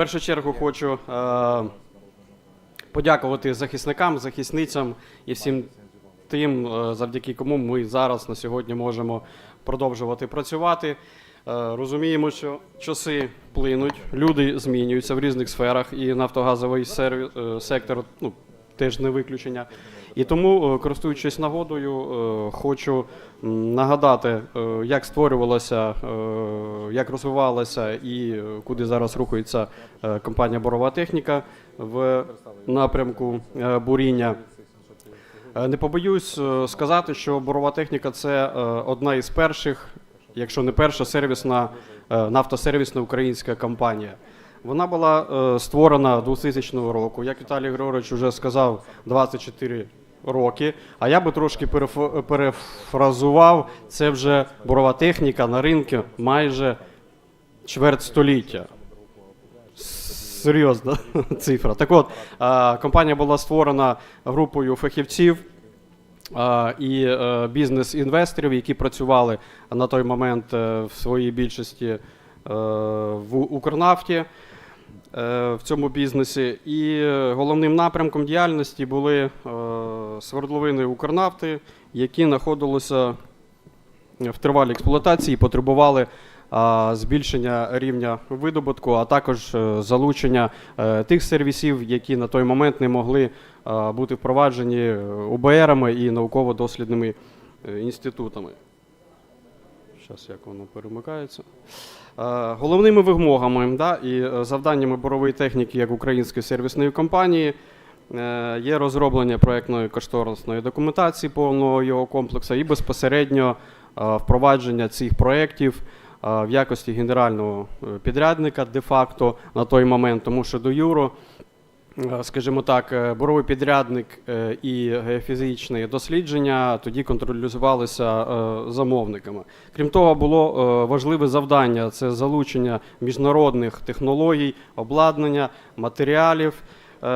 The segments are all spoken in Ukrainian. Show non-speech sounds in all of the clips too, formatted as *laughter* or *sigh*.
першу чергу хочу е, подякувати захисникам, захисницям і всім тим, е, завдяки кому ми зараз на сьогодні можемо продовжувати працювати. Е, Розуміємо, що часи плинуть, люди змінюються в різних сферах, і нафтогазовий серві- е, сектор ну, теж не виключення. І тому, е, користуючись нагодою, е, хочу нагадати, як створювалася, як розвивалася і куди зараз рухається е, компанія Борова техніка в напрямку е, буріння. Е, Не побоюсь сказати, що борова техніка це одна із перших, якщо не перша сервісна нафтосервісна українська компанія. Вона була створена 2000 року. Як Віталій Григорович вже сказав, 24 роки. А я би трошки переф- перефразував, це вже борова техніка на ринку майже чверть століття. Серйозна *laughs* цифра. Так от, компанія була створена групою фахівців і е, бізнес-інвесторів, які працювали на той момент е, в своїй більшості е, в Укрнафті в цьому бізнесі. І е, головним напрямком діяльності були е, свердловини Укрнафти, які знаходилися в тривалій експлуатації, потребували збільшення рівня видобутку, а також е, залучення е, тих сервісів, які на той момент не могли бути впроваджені е, УБРами і науково-дослідними е, інститутами. Зараз як воно перемикається. Е, Головними вимогами да, і е, завданнями борової техніки як української сервісної компанії е, є розроблення проєктної кошторисної документації повного його комплексу і безпосередньо впровадження цих проєктів в якості генерального підрядника де-факто на той момент, тому що до Юро скажімо так, е, боровий підрядник е, і геофізичні дослідження тоді контролювалися е, замовниками. Крім того, було е, важливе завдання це залучення міжнародних технологій, обладнання, матеріалів е,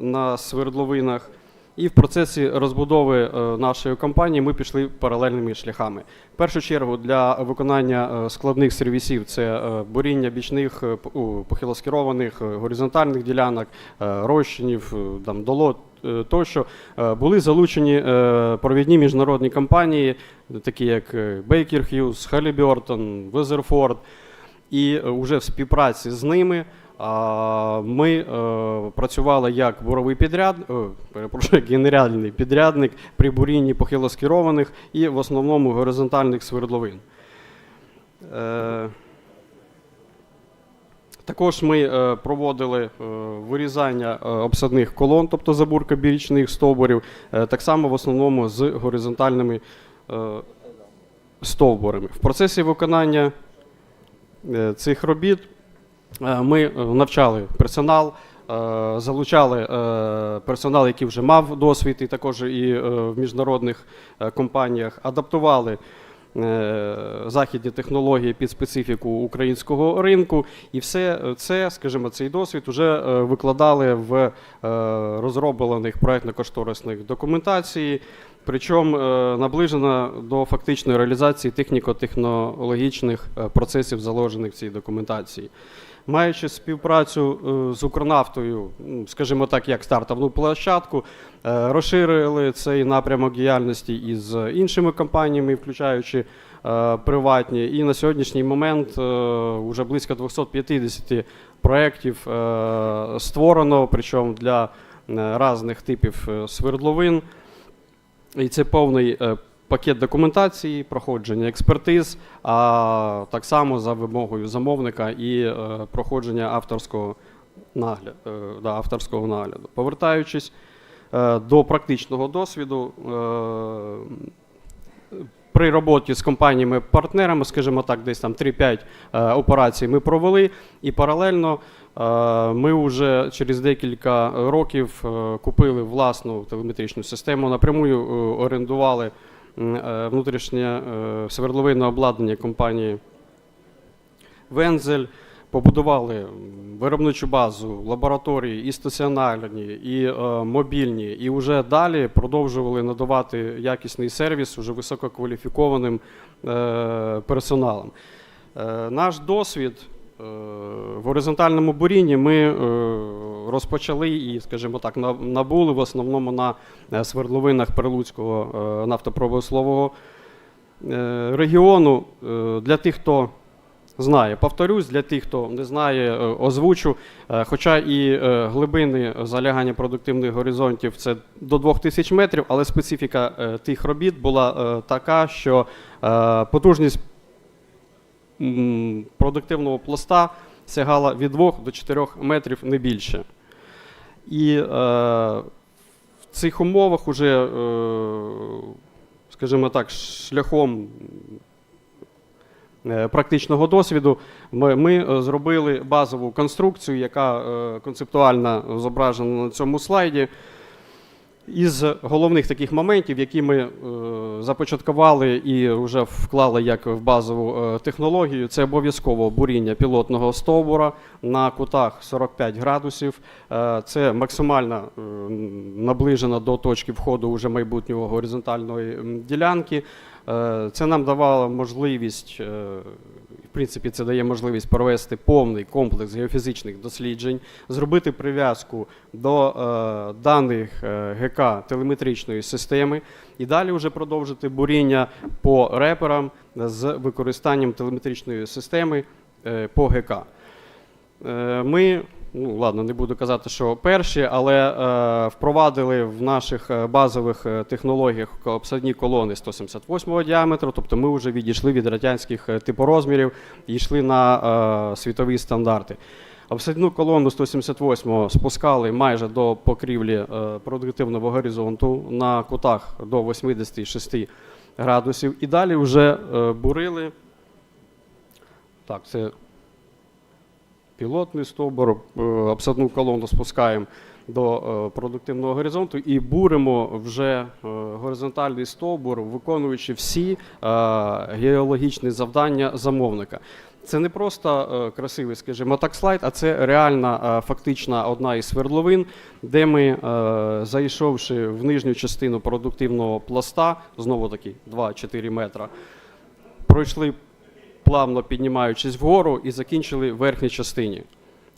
на свердловинах. І в процесі розбудови е, нашої компанії ми пішли паралельними шляхами. В першу чергу для виконання е, складних сервісів це е, буріння бічних похилоскерованих горизонтальних ділянок, розчинів, там, долот тощо. Були залучені провідні міжнародні компанії, такі як Baker Hughes, Halliburton, Weatherford. І вже в співпраці з ними ми е, працювали як буровий підряд, перепрошую, генеральний підрядник при бурінні похилоскерованих і в основному горизонтальних свердловин. Е, також ми е, проводили е, вирізання е, обсадних колон, тобто забурка бірічних стовбурів, е, так само в основному з горизонтальними е, стовбурами. В процесі виконання е, цих робіт е, ми е, навчали персонал, е, залучали е, персонал, який вже мав досвід, і також і е, в міжнародних е, компаніях, адаптували е, західні технології під специфіку українського ринку, і все це, скажімо, цей досвід вже е, викладали в е, розроблених проектно-кошторисних документацій, причому е, наближена до фактичної реалізації техніко-технологічних е, процесів, заложених в цій документації. Маючи співпрацю е, з Укрнафтою, скажімо так, як стартовну площадку, розширили цей напрямок діяльності із іншими компаніями, включаючи приватні. І на сьогоднішній момент вже близько 250 проєктів створено, причому для різних типів свердловин. І це повний е, пакет документації, проходження експертиз, а так само за вимогою замовника і е, проходження авторського нагляду, е, да, авторського нагляду. Повертаючись до практичного досвіду. При роботі з компаніями-партнерами, скажімо так, десь там 3-5 е, операцій ми провели, і паралельно ми вже через декілька років е, купили власну телеметричну систему, напрямую е, орендували е, внутрішнє е, свердловинне обладнання компанії Вензель. Побудували виробничу базу, лабораторії і стаціонарні, і е, мобільні, і вже далі продовжували надавати якісний сервіс уже висококваліфікованим е, персоналом. Е, наш досвід в горизонтальному бурінні ми е, розпочали і, скажімо так, набули в основному на е, свердловинах Прилуцького е, нафтопромислового регіону. Для тих, хто знає, повторюсь, для тих, хто не знає, озвучу. Хоча і глибини залягання продуктивних горизонтів це до 2000 метрів, але специфіка тих робіт була така, що потужність продуктивного пласта сягала від 2 до 4 метрів не більше. І е, в цих умовах уже, е, скажімо так, шляхом е, практичного досвіду ми, ми е, зробили базову конструкцію, яка е, концептуально зображена на цьому слайді. Із головних таких моментів, які ми е, започаткували і вже вклали як в базову е, технологію, це обов'язково буріння пілотного стовбура на кутах 45 градусів. Е, це максимально наближено до точки входу уже майбутнього горизонтальної ділянки. Це нам давало можливість, принципі, це дає можливість провести повний комплекс геофізичних досліджень, зробити прив'язку до е, даних е, ГК телеметричної системи і далі вже продовжити буріння по реперам з використанням телеметричної системи е, по ГК. Е, Ми, ну ладно, не буду казати, що перші, але е, впровадили в наших е, базових е, технологіях обсадні колони 178 діаметру, тобто ми вже відійшли від радянських е, типорозмірів і йшли на е, світові стандарти. Обсадну колону 178 спускали майже до покрівлі е, продуктивного горизонту на кутах до 86 градусів. І далі вже е, бурили. Так, це пілотний стовбур, е, обсадну колону спускаємо до е, продуктивного горизонту і буримо вже е, горизонтальний стовбур, виконуючи всі геологічні завдання замовника. Це не просто красивий, скажімо так, слайд, а це реальна фактична одна із свердловин, де ми, зайшовши в нижню частину продуктивного пласта, знову таки 2-4 метра, пройшли плавно піднімаючись вгору і закінчили в верхній частині.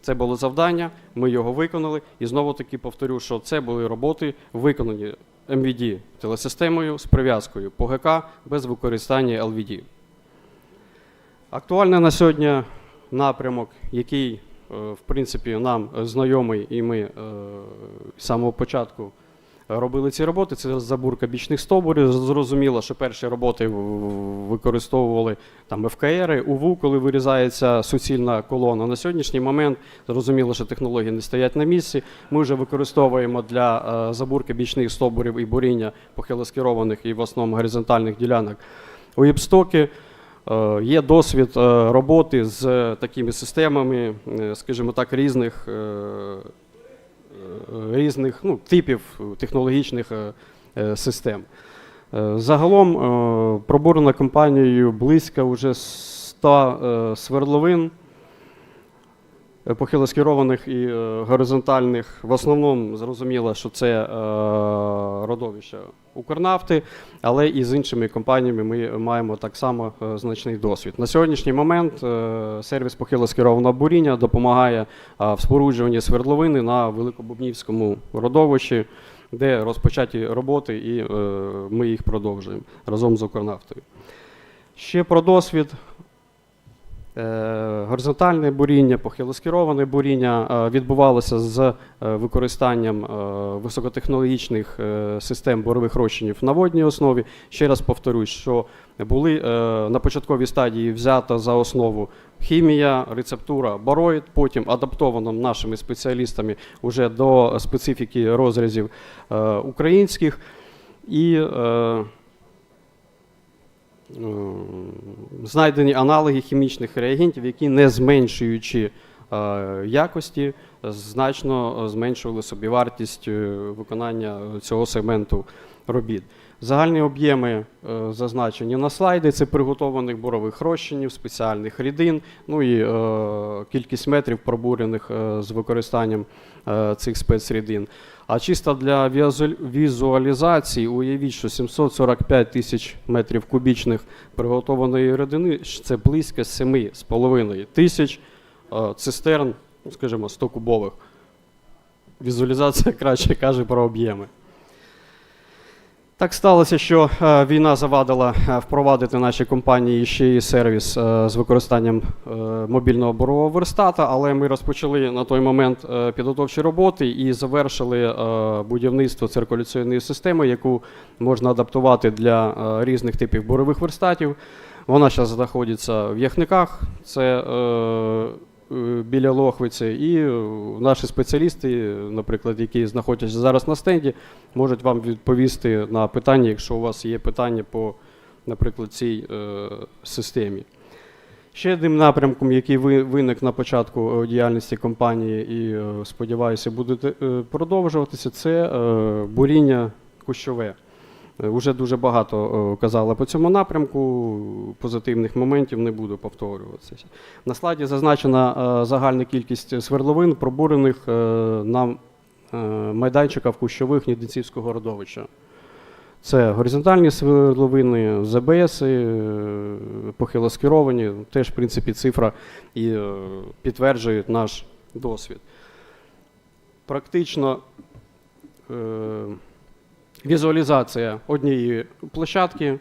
Це було завдання, ми його виконали. І знову таки повторю, що це були роботи, виконані MVD телесистемою з прив'язкою по ГК без використання LVD. Актуальний на сьогодні напрямок, який, е, в принципі, нам знайомий, і ми е, з самого початку робили ці роботи. Це забурка бічних стовбурів. Зрозуміло, що перші роботи використовували там ФКР, УВУ, коли вирізається суцільна колона. На сьогоднішній момент зрозуміло, що технології не стоять на місці. Ми вже використовуємо для е, забурки бічних стовбурів і буріння похилоскерованих і в основному горизонтальних ділянок у Єпстокі. Е, Є досвід е, роботи з такими системами, скажімо так, різних, різних ну, типів технологічних е, е, систем. Е, Загалом проборена компанією близько вже 100 е, свердловин е, похилоскерованих і е, горизонтальних. В основному зрозуміло, що це е, родовище Укрнафти, але і з іншими компаніями ми маємо так само е, значний досвід. На сьогоднішній момент е, сервіс похилоскерованого буріння допомагає е, в споруджуванні свердловини на Великобубнівському родовищі, де розпочаті роботи, і е, ми їх продовжуємо разом з Укрнафтою. Ще про досвід. Е, Горизонтальне буріння, похилоскероване буріння е, відбувалося з е, використанням високотехнологічних систем борових розчинів на водній основі. Ще раз повторюсь, що були на початковій стадії взята за основу хімія, рецептура, бороїд, потім адаптовано нашими спеціалістами уже до специфіки розрізів українських. І знайдені аналоги хімічних реагентів, які не зменшуючи е, якості, значно зменшували собівартість е, виконання цього сегменту робіт. Загальні об'єми е, зазначені на слайді. Це приготованих борових розчинів, спеціальних рідин, ну і е, кількість метрів пробурених е, з використанням е, цих спецрідин. А чисто для візуалізації уявіть, що 745 тисяч метрів кубічних приготованої рідини – це близько 7,5 тисяч е, цистерн, скажімо, 100-кубових. Візуалізація краще каже про об'єми. Так сталося, що е, війна завадила е, впровадити нашій компанії ще й сервіс е, з використанням мобільного бурового верстата, але ми розпочали на той момент підготовчі роботи і завершили будівництво циркуляційної системи, яку можна адаптувати для різних типів бурових верстатів. Вона зараз знаходиться в Яхниках, це біля Лохвиці, і е, наші спеціалісти, наприклад, які знаходяться зараз на стенді, можуть вам відповісти на питання, якщо у вас є питання по, наприклад, цій е, системі. Ще одним напрямком, який ви- виник на початку е, діяльності компанії і, е, сподіваюся, буде е, продовжуватися, це е, буріння кущове. Е, Уже дуже багато е, казали по цьому напрямку, позитивних моментів не буду повторюватися. На слайді зазначена е, загальна кількість свердловин, пробурених на майданчиках кущових Нідинцівського родовища. Це горизонтальні свердловини, ЗБС, похилоскеровані, теж, в принципі, цифра і підтверджує наш досвід. Практично візуалізація однієї площадки,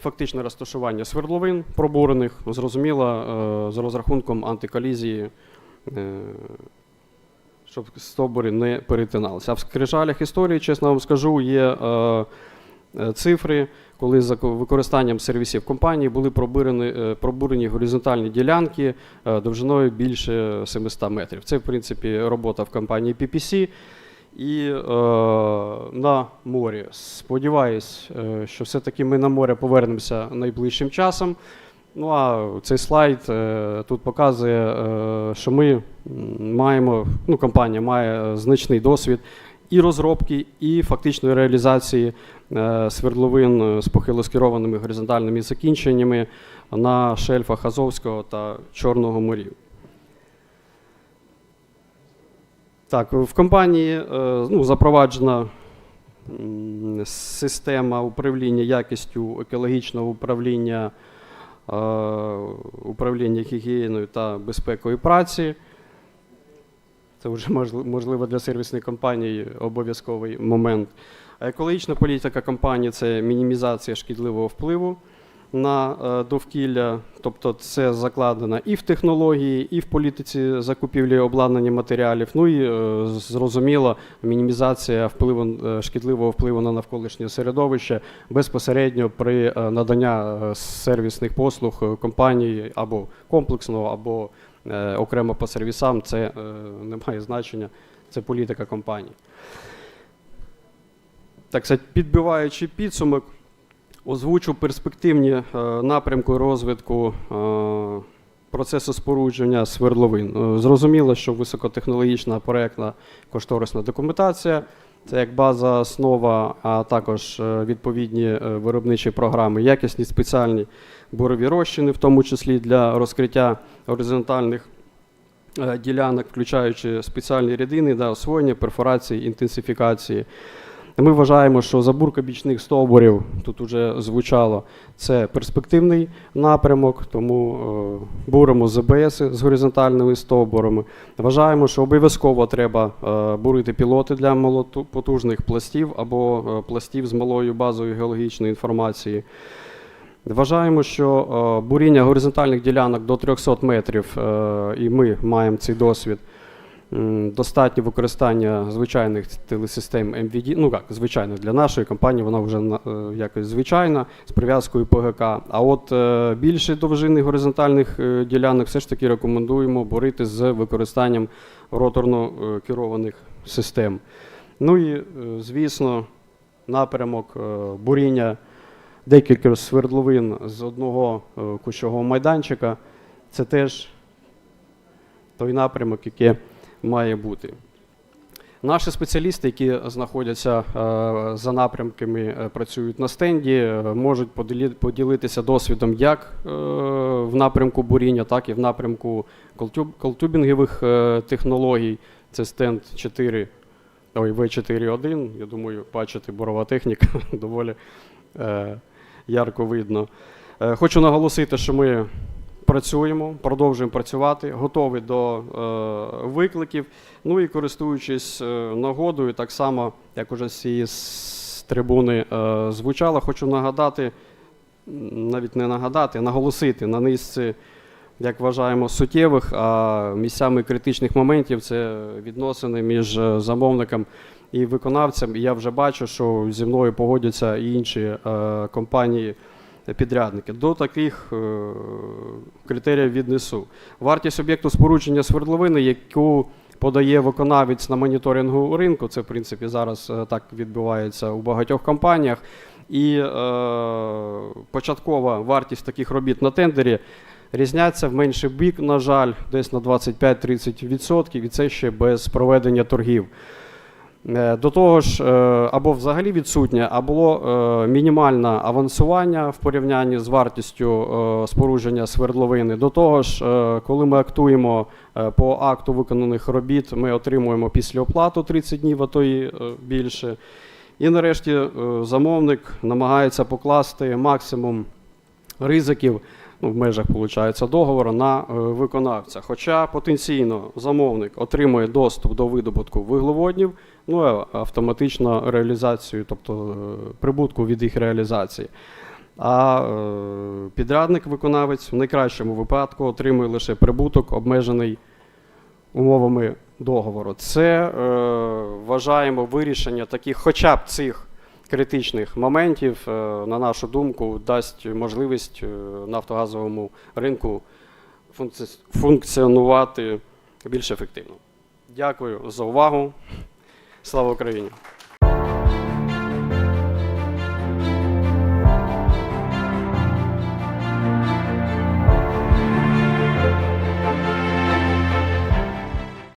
фактичне розташування свердловин пробурених, зрозуміло, е, з розрахунком антиколізії, е, щоб стовбури не перетиналися. А в скрижалях історії, чесно вам скажу, є е, цифри, коли за використанням сервісів компанії були пробурені, пробурені горизонтальні ділянки довжиною більше 700 метрів. Це, в принципі, робота в компанії PPC. І е, на морі. Сподіваюсь, е, що все-таки ми на море повернемося найближчим часом. Ну а цей слайд е, тут показує, е, що ми маємо, ну, компанія має е, значний досвід і розробки, і фактичної реалізації е, свердловин з похилоскерованими горизонтальними закінченнями на шельфах Азовського та Чорного морів. Так, в компанії е, ну, запроваджена система управління якістю екологічного управління, е, управління гігієною та безпекою праці. Це вже можливо для сервісних компаній обов'язковий момент. А Екологічна політика компанії це мінімізація шкідливого впливу на е, довкілля, тобто це закладено і в технології, і в політиці закупівлі обладнання матеріалів. Ну і е, зрозуміло, мінімізація впливу е, шкідливого впливу на навколишнє середовище безпосередньо при надання сервісних послуг компанії або комплексно, або окремо по сервісам. Це не має значення. Це політика компанії. Так підбиваючи підсумок, озвучу перспективні е, напрямки розвитку е, процесу спорудження свердловин. Е, Зрозуміло, що високотехнологічна проектна кошторисна документація це як база основа, а також відповідні виробничі програми, якісні спеціальні бурові розчини, в тому числі для розкриття горизонтальних ділянок, включаючи спеціальні рядини для освоєння, перфорації, інтенсифікації. Ми вважаємо, що забурка бічних стовбурів, тут вже звучало, це перспективний напрямок, тому е, буримо ЗБС з горизонтальними стовбурами. Вважаємо, що обов'язково треба е, бурити пілоти для малопотужних пластів або е, пластів з малою базою геологічної інформації. Вважаємо, що буріння горизонтальних ділянок до 300 метрів, і ми маємо цей досвід. Достатньо використання звичайних телесистем MVD, ну як, звичайно, для нашої компанії вона вже е, якось звичайна з прив'язкою ПГК. А от е, більше довжини горизонтальних е, ділянок все ж таки рекомендуємо борити з використанням роторно керованих систем. Ну і, звісно, напрямок буріння декілька свердловин з одного кущового майданчика. Це теж той напрямок, який має бути. Наші спеціалісти, які знаходяться е, за напрямками, е, працюють на стенді, е, можуть поділитися досвідом як в напрямку буріння, так і в напрямку колтюбінгових технологій. Це стенд 4, ой, В4.1. Я думаю, бачите, борова техніка *laughs* доволі ярко видно. Хочу наголосити, що ми працюємо, продовжуємо працювати, готові до е, викликів. Ну і користуючись е, нагодою, так само, як уже з цієї трибуни е, звучало, хочу нагадати, навіть не нагадати, наголосити на низці, як вважаємо, суттєвих, а місцями критичних моментів це відносини між замовником і виконавцем. Я вже бачу, що зі мною погодяться і інші е, компанії. Підрядники до таких е, критеріїв віднесу. Вартість об'єкту спорудження свердловини, яку подає виконавець на моніторингу ринку, це в принципі зараз е, так відбувається у багатьох компаніях. І е, початкова вартість таких робіт на тендері різняться в менший бік, на жаль, десь на 25-30%, і це ще без проведення торгів. Е, До того ж, е, або взагалі відсутнє, або було е, мінімальне авансування в порівнянні з вартістю спорудження свердловини. До того ж, коли ми актуємо по акту виконаних робіт, ми отримуємо післяоплату 30 днів, а то і більше. І нарешті замовник намагається покласти максимум ризиків ну, в межах виходить, договору на виконавця. Хоча потенційно замовник отримує доступ до видобутку вуглеводнів, ну автоматично реалізацію, тобто е, прибутку від їх реалізації. А е, підрядник-виконавець в найкращому випадку отримує лише прибуток, обмежений умовами договору. Це е, вважаємо вирішення таких, хоча б цих критичних моментів, е, на нашу думку, дасть можливість е, нафтогазовому ринку функціонувати більш ефективно. Дякую за увагу. Слава Україні!